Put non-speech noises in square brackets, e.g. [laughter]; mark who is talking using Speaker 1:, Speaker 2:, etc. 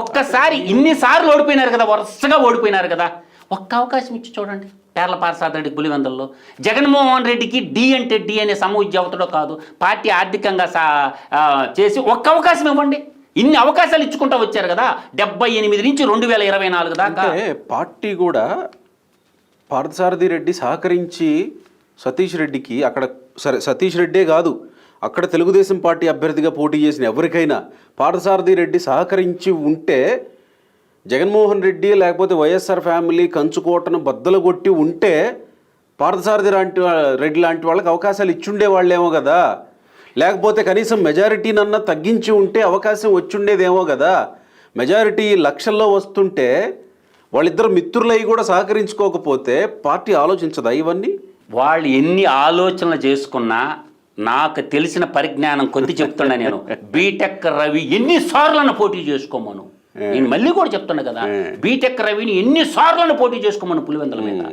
Speaker 1: ఒక్కసారి ఇన్నిసార్లు ఓడిపోయినారు కదా వరుసగా ఓడిపోయినారు కదా. ఒక్క అవకాశం ఇచ్చి చూడండి. పేర్ల పారసాద్ రెడ్డి పులివెందుల్లో. జగన్మోహన్ రెడ్డికి డి అంటే డి అనే సమూజ్యవతడో కాదు. పార్టీ ఆర్థికంగా సా చేసి ఒక్క అవకాశం ఇవ్వండి. ఇన్ని అవకాశాలు ఇచ్చుకుంటూ వచ్చారు కదా. డెబ్బై ఎనిమిది నుంచి రెండు వేల ఇరవై నాలుగు దాకా.
Speaker 2: పార్టీ కూడా పార్థసారథి రెడ్డి సహకరించి సతీష్ రెడ్డికి అక్కడ సరే సతీష్ రెడ్డే కాదు. అక్కడ తెలుగుదేశం పార్టీ అభ్యర్థిగా పోటీ చేసిన ఎవరికైనా పార్థసారథి రెడ్డి సహకరించి ఉంటే జగన్మోహన్ రెడ్డి లేకపోతే వైఎస్ఆర్ ఫ్యామిలీ కంచుకోటను బద్దలు కొట్టి ఉంటే పార్థసారథి లాంటి రెడ్డి లాంటి వాళ్ళకి అవకాశాలు ఇచ్చుండే వాళ్ళేమో కదా. లేకపోతే కనీసం మెజారిటీనన్నా తగ్గించి ఉంటే అవకాశం వచ్చుండేదేమో కదా. మెజారిటీ లక్షల్లో వస్తుంటే వాళ్ళిద్దరు మిత్రులై కూడా సహకరించుకోకపోతే పార్టీ ఆలోచించదా ఇవన్నీ?
Speaker 1: వాళ్ళు ఎన్ని ఆలోచనలు చేసుకున్నా నాకు తెలిసిన పరిజ్ఞానం కొద్ది చెప్తున్నా నేను. [laughs] బీటెక్ రవి ఎన్ని సార్లను పోటీ చేసుకోమను. నేను మళ్ళీ కూడా చెప్తున్నా కదా బీటెక్ రవిని ఎన్ని సార్లను పోటీ చేసుకోమను పులివెందుల మీద.